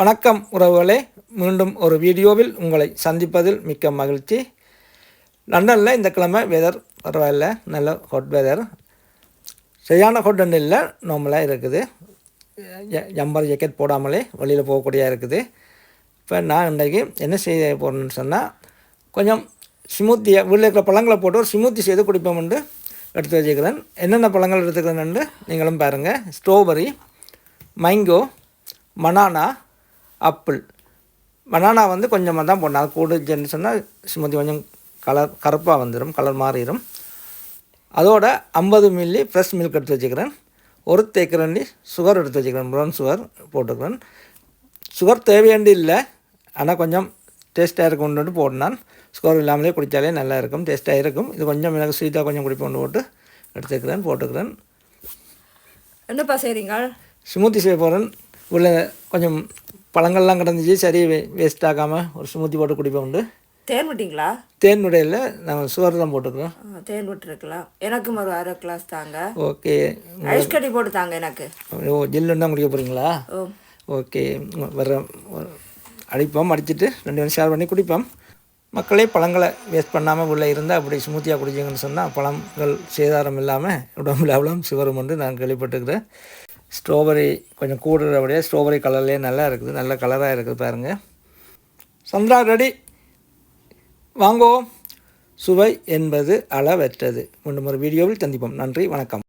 வணக்கம் உறவுகளே. மீண்டும் ஒரு வீடியோவில் உங்களை சந்திப்பதில் மிக்க மகிழ்ச்சி. லண்டனில் இந்த கிழமை வெதர் பரவாயில்ல நல்ல ஹாட் வெதர் சரியான ஹாட்னு இல்லை நார்மலாக இருக்குது. ஜம்பர் ஜக்கெட் போடாமலே வெளியில் போகக்கூடியா இருக்குது. இப்போ நான் இன்றைக்கு என்ன செய்ய போகிறேன்னு சொன்னால் கொஞ்சம் ஸ்மூத்தியை வீட்டில் இருக்கிற பழங்களை போட்டு ஒரு ஸ்மூத்தி செய்து குடிப்போம்னு எடுத்து வச்சுக்கிறேன். என்னென்ன பழங்கள் எடுத்துக்கிறேன்னு நீங்களும் பாருங்கள் ஸ்ட்ராபெரி மேங்கோ மனானா ஆப்பிள் பனானா வந்து கொஞ்சமாக தான் போடணும். அது கூடுச்சுன்னு சொன்னால் ஸ்மூத்தி கொஞ்சம் கலர் கருப்பாக வந்துடும் கலர் மாறிடும் அதோட ஐம்பது மில்லி ஃப்ரெஷ் மில்க் எடுத்து வச்சுக்கிறேன். ஒரு தேக்கரண்டி சுகர் எடுத்து வச்சுக்கிறேன். ப்ரௌன் சுகர் போட்டுக்கிறேன். சுகர் தேவையாண்டு இல்லை ஆனால் கொஞ்சம் டேஸ்ட்டாக இருக்கும்னு போடணும். சுகர் இல்லாமலே குடித்தாலே நல்லா இருக்கும். டேஸ்ட்டாக இருக்கும். இது கொஞ்சம் எனக்கு ஸ்வீட்டாக கொஞ்சம் குடிப்போன்னு போட்டு எடுத்துக்கிறேன் போட்டுக்கிறேன். என்னப்பா செய்கிறீங்க ஸ்மூத்தி செய்ய போகிறேன் உள்ள கொஞ்சம் பழங்கள்லாம் கிடந்துச்சு சரி வேஸ்ட் ஆகாமல் ஒரு ஸ்மூத்தி போட்டு குடிப்போம் தேன் விட்டீங்களா? தேன் உடையில் நான் சுகர் தான் போட்டுக்கிறோம். தேன் விட்டுருக்கலாம். எனக்கும் ஒரு அரை கிளாஸ் தாங்க. ஓகே ஐஸ் கட்டி போட்டு தாங்க எனக்கு. ஓ ஜில்லுன்னு தான் குடிக்க போகிறீங்களா ஓகே வர அடிப்போம் அடிச்சிட்டு ரெண்டு பேரும் ஷேர் பண்ணி குடிப்போம். மக்களே பழங்களை வேஸ்ட் பண்ணாமல் உள்ள இருந்தால் அப்படி ஸ்மூத்தியாக குடிச்சிங்கன்னு சொன்னால் பழங்கள் சேதாரம் இல்லாமல் உடம்புல அவ்வளோ சிவரும் என்று நான் கேள்விப்பட்டுக்கிறேன் ஸ்ட்ராபெரி கொஞ்சம் கூடுறபடியே ஸ்ட்ராபெரி கலர்லேயே நல்லா இருக்குது. நல்ல கலராக இருக்குது பாருங்கள் சந்திரா ரெடி. வாங்கோ சுவை என்பது அளவற்றது. மீண்டும் ஒரு வீடியோவில் சந்திப்போம். நன்றி வணக்கம்.